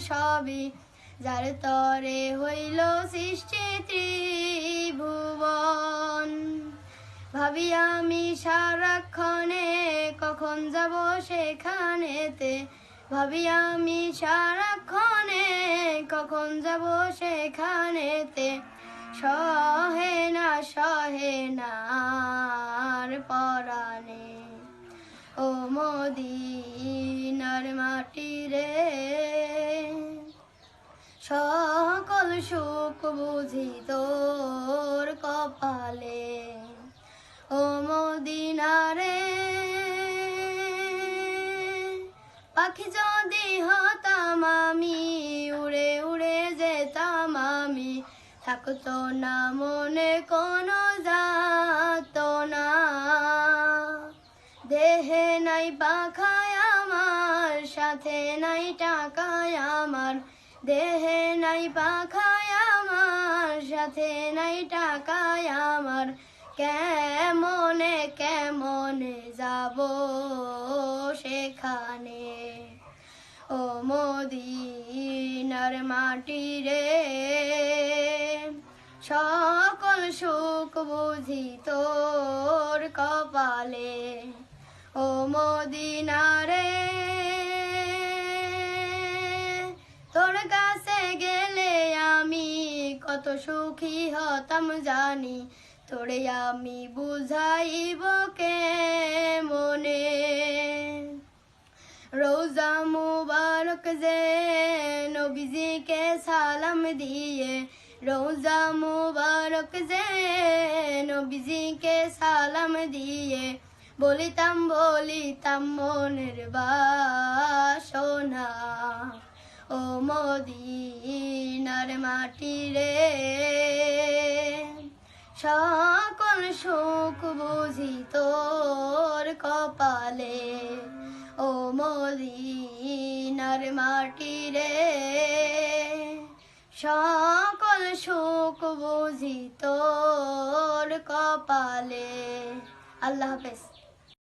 সবই যার তরে হইল সৃষ্টি ত্রিভুবন। ভাবি আমি সারাক্ষণে কখন যাব সেখানেতে? ভাবি আমি সারাক্ষণে কখন যাব সেখানেতে? সহে না সহে না পরাণে। ও মদিনার মাটি রে সকল সুখ বুঝি তোর কপালে। ও মদিনারে, পাখি যদি হতাম আমি, উড়ে উড়ে যেতাম আমি। থাকতো না মনে কোনো যাত না। দেহে নাই পাখায় আমার, সাথে নাই টাকায় আমার। দেহে নাই পাখায় আমার সাথে নাই টাকায় আমার। কেমনে কেমনে যাব সেখানে? ও মদিনার মাটি রে, সকল সুখ বুঝি তোর কপালে। ও মদিনারে কত সুখী হতাম জানি, তোরে আমি বুঝাইব কে মনে। রোজা মুবারক যে নবীজিকে সালাম দিয়ে, রোজা মুবারক যে নবীজিকে সালাম দিয়ে, বলিতাম বলিতাম মনের বাসনা। ও মদিনার মাটি রে সকল সুখ বুঝি তোর কপালে। ও মদিনার মাটি রে সকল সুখ বুঝি তোর কপালে। আল্লাহ হাফেজ।